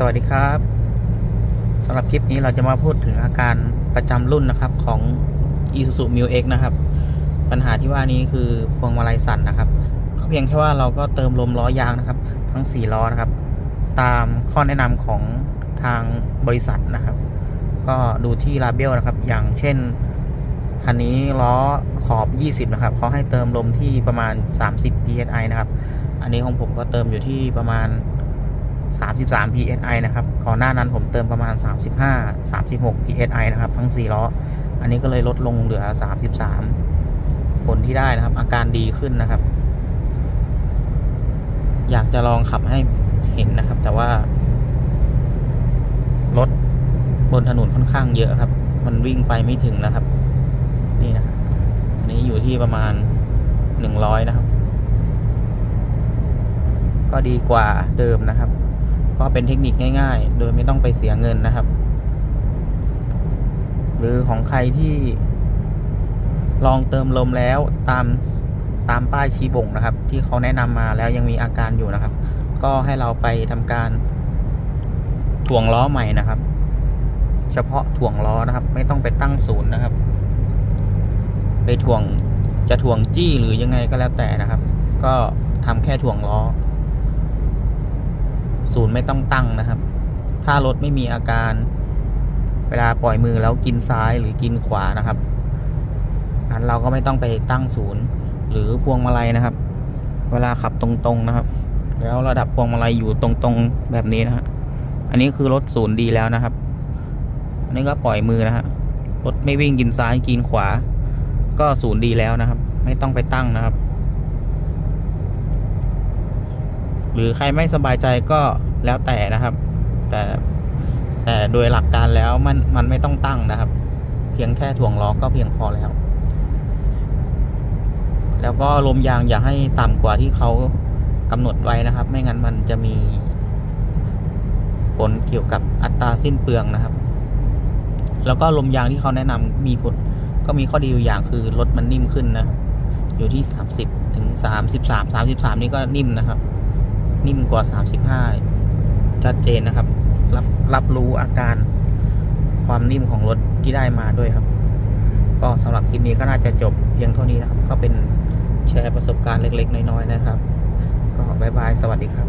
สวัสดีครับสำหรับคลิปนี้เราจะมาพูดถึงอาการประจำรุ่นนะครับของ Isuzu m u X นะครับ ปัญหาที่ว่านี้คือพวงมาลัยสั่นนะครับ ก็เพียงแค่ว่าเราก็เติมลมล้อยางนะครับ ทั้ง 4 ล้อนะครับ ตามข้อแนะนำของทางบริษัทนะครับ ก็ดูที่ลาเบลนะครับ อย่างเช่น คันนี้ล้อขอบ 20 นะครับเขาให้เติมลมที่ประมาณ 30 psi นะครับ อันนี้ของผมก็เติมอยู่ที่ประมาณ 33 psi นะครับก่อนหน้านั้นผมเติมประมาณ 35 36 psi นะครับ ทั้ง 4 ล้อ อันนี้ก็เลยลดลงเหลือ 33 ผลที่ได้นะครับ อาการดีขึ้นนะครับ อยากจะลองขับให้เห็นนะครับ แต่ว่ารถบนถนนค่อนข้างเยอะครับ มันวิ่งไปไม่ถึงนะครับ นี่นะอันนี้อยู่ที่ประมาณ 100 นะครับก็ดีกว่าเดิมนะครับ ก็เป็นเทคนิคง่ายๆ โดยไม่ต้องไปเสียเงินนะครับ หรือของใครที่ลองเติมลมแล้วตามตามป้ายชี้บ่งนะครับ ที่เขาแนะนำมาแล้วยังมีอาการอยู่นะครับ ก็ให้เราไปทำการถ่วงล้อใหม่นะครับ เฉพาะถ่วงล้อนะครับ ไม่ต้องไปตั้งศูนย์นะครับ ไปถ่วงจะถ่วงจี้หรือยังไงก็แล้วแต่นะครับ ก็ทำแค่ถ่วงล้อ ศูนย์ไม่ต้องตั้งนะครับ ถ้ารถไม่มีอาการ เวลาปล่อยมือแล้วกินซ้ายหรือกินขวานะครับอันเราก็ไม่ต้องไปตั้งศูนย์หรือพวงมาลัยนะครับ เวลาขับตรงๆนะครับ แล้วระดับพวงมาลัยอยู่ตรงๆแบบนี้นะฮะอันนี้คือรถศูนย์ดีแล้วนะครับ อันนี้ก็ปล่อยมือนะฮะรถไม่วิ่งกินซ้ายกินขวา ก็ศูนย์ดีแล้วนะครับ ไม่ต้องไปตั้งนะครับ หรือใครไม่สบายใจก็แล้วแต่นะครับ แต่แต่โดยหลักการแล้วมันมันไม่ต้องตั้งนะครับ เพียงแค่ถ่วงล้อก็เพียงพอแล้ว แล้วก็ลมยางอย่าให้ต่ำกว่าที่เขากำหนดไว้นะครับ ไม่งั้นมันจะมีผลเกี่ยวกับอัตราสิ้นเปลืองนะครับ แล้วก็ลมยางที่เขาแนะนำมีผลก็มีข้อดีอยู่อย่างคือรถมันนิ่มขึ้นนะครับ อยู่ที่ 30 ถึง 33 33 นี่ก็นิ่มนะครับ นิ่มกว่า 35 ชัดเจนนะครับ รับรับรู้อาการความนิ่มของรถที่ได้มาด้วยครับ ก็สำหรับคลิปนี้ก็น่าจะจบเพียงเท่านี้นะครับ ก็เป็นแชร์ประสบการณ์เล็กๆ น้อยๆนะครับ ก็บายบาย สวัสดีครับ